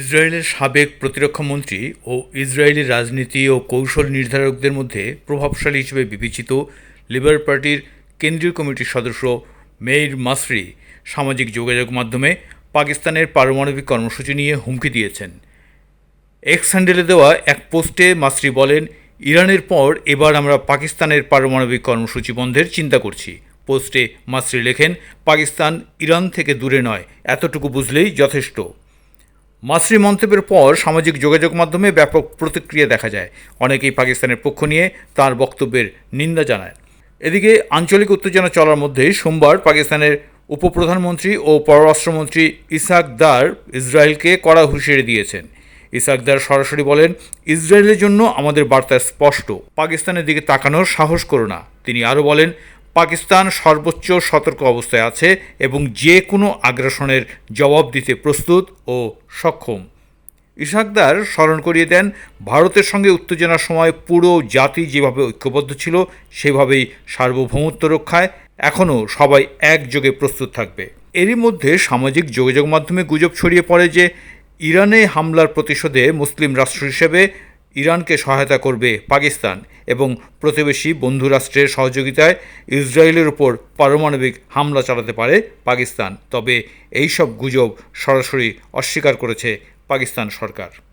ইসরায়েলের সাবেক প্রতিরক্ষা মন্ত্রী ও ইসরায়েলি রাজনীতি ও কৌশল নির্ধারকদের মধ্যে প্রভাবশালী হিসেবে বিবেচিত লিবার পার্টির কেন্দ্রীয় কমিটির সদস্য মেইর মাসরি সামাজিক যোগাযোগ মাধ্যমে পাকিস্তানের পারমাণবিক কর্মসূচি নিয়ে হুমকি দিয়েছেন। এক্স হ্যান্ডেলে দেওয়া এক পোস্টে মাসরি বলেন, ইরানের পর এবার আমরা পাকিস্তানের পারমাণবিক কর্মসূচি বন্ধের চিন্তা করছি। পোস্টে মাসরি লেখেন, পাকিস্তান ইরান থেকে দূরে নয়, এতটুকু বুঝলেই যথেষ্ট। মাসরি মন্তব্যের পর সামাজিক যোগাযোগ মাধ্যমে ব্যাপক প্রতিক্রিয়া দেখা যায়। অনেকেই পাকিস্তানের পক্ষ নিয়ে তার বক্তব্যের নিন্দা জানায়। এদিকে আঞ্চলিক উত্তেজনা চলার মধ্যে সোমবার পাকিস্তানের উপপ্রধানমন্ত্রী ও পররাষ্ট্রমন্ত্রী ইসাক দার ইসরায়েলকে কড়া হুঁশিয়ারি দিয়েছেন। ইসাকদার সরাসরি বলেন, ইসরায়েলের জন্য আমাদের বার্তা স্পষ্ট। পাকিস্তানের দিকে তাকানোর সাহস করো না। তিনি আরও বলেন পাকিস্তান সর্বোচ্চ সতর্ক অবস্থায় আছে এবং যে কোনো আগ্রাসনের জবাব দিতে প্রস্তুত ও সক্ষম। ইসাকদার স্মরণ করিয়ে দেন, ভারতের সঙ্গে উত্তেজনার সময় পুরো জাতি যেভাবে ঐক্যবদ্ধ ছিল, সেভাবেই সার্বভৌমত্ব রক্ষায় এখনও সবাই একযোগে প্রস্তুত থাকবে। এরই মধ্যে সামাজিক যোগাযোগ মাধ্যমে গুজব ছড়িয়ে পড়ে যে, ইরানে হামলার প্রতিশোধে মুসলিম রাষ্ট্র হিসেবে ইরানকে সহায়তা করবে পাকিস্তান এবং প্রতিবেশী বন্ধুরাষ্ট্রের সহযোগিতায় ইসরায়েলের উপর পারমাণবিক হামলা চালাতে পারে পাকিস্তান। তবে এই সব গুজব সরাসরি অস্বীকার করেছে পাকিস্তান সরকার।